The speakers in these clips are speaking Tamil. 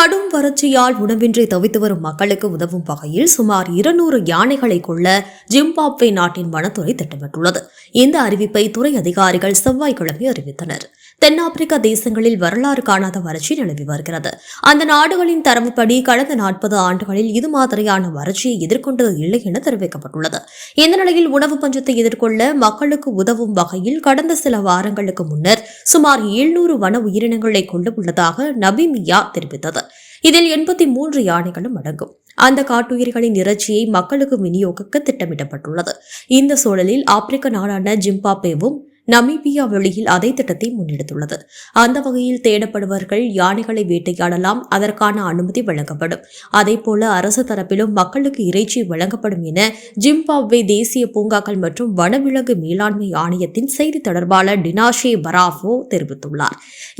கடும் வறட்சியால் உணவின்றி தவித்து வரும் மக்களுக்கு உதவும் வகையில் சுமார் இருநூறு யானைகளை கொள்ள ஜிம்பாப்வே நாட்டின் வனத்துறை திட்டமிட்டுள்ளது. இந்த அறிவிப்பை துறை அதிகாரிகள் செவ்வாய்க்கிழமை அறிவித்தனர். தென்னாப்பிரிக்க தேசங்களில் வரலாறு காணாத வறட்சி நிலவி வருகிறது. அந்த நாடுகளின் தரவுப்படி கடந்த நாற்பது ஆண்டுகளில் இது மாதிரியான வறட்சியை எதிர்கொண்டது இல்லை என தெரிவிக்கப்பட்டுள்ளது. இந்த நிலையில் உணவு பஞ்சத்தை எதிர்கொள்ள மக்களுக்கு உதவும் வகையில் கடந்த சில வாரங்களுக்கு முன்னர் சுமார் 700 வன உயிரினங்களை கொண்டு உள்ளதாக நபிமியா தெரிவித்தது. இதில் எண்பத்தி மூன்று யானைகளும் அடங்கும். அந்த காட்டுயிர்களின் இறைச்சியை மக்களுக்கு விநியோகிக்க திட்டமிடப்பட்டுள்ளது. இந்த சூழலில் ஆப்பிரிக்க நாடான ஜிம்பாப்பேவும் நமீபியா வெளியில் அதே திட்டத்தை முன்னெடுத்துள்ளது. அந்த வகையில் தேடப்படுவர்கள் யானைகளை வேட்டையாடலாம் அதற்கான அனுமதி வழங்கப்படும். அதேபோல அரசு தரப்பிலும் மக்களுக்கு இறைச்சி வழங்கப்படும் என ஜிம்பாப்வே தேசிய பூங்காக்கள் மற்றும் வனவிலங்கு மேலாண்மை ஆணையத்தின் செய்தி தொடர்பாளர் டினாஷே பராஃபோ தெரிவித்துள்ளார்.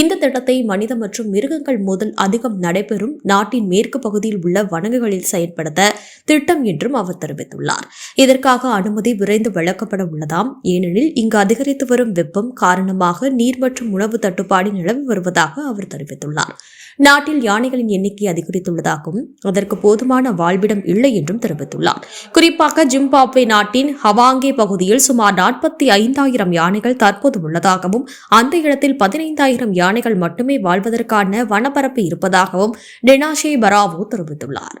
இந்த திட்டத்தை மனித மற்றும் மிருகங்கள் மோதல் அதிகம் நடைபெறும் நாட்டின் மேற்கு பகுதியில் உள்ள வனங்குகளில் செயல்படுத்த திட்டம் என்றும் அவர் தெரிவித்துள்ளார். இதற்காக அனுமதி விரைந்து வழங்கப்பட உள்ளதாம். ஏனெனில் இங்கு அதிகரித்து வரும் வெப்பம் காரணமாக நீர் மற்றும் உணவு தட்டுப்பாடு நிலவி வருவதாக அவர் தெரிவித்துள்ளார். நாட்டில் யானைகளின் எண்ணிக்கை அதிகரித்துள்ளதாகவும் அதற்கு போதுமான வாழ்விடம் இல்லை என்றும் தெரிவித்துள்ளார். குறிப்பாக ஜிம்பாப்வே நாட்டின் ஹவாங்கே பகுதியில் சுமார் நாற்பத்தி ஐந்தாயிரம் யானைகள் தற்போது உள்ளதாகவும் அந்த இடத்தில் பதினைந்தாயிரம் யானைகள் மட்டுமே வாழ்வதற்கான வனப்பரப்பு இருப்பதாகவும் டெனாஷே பராவோ தெரிவித்துள்ளார்.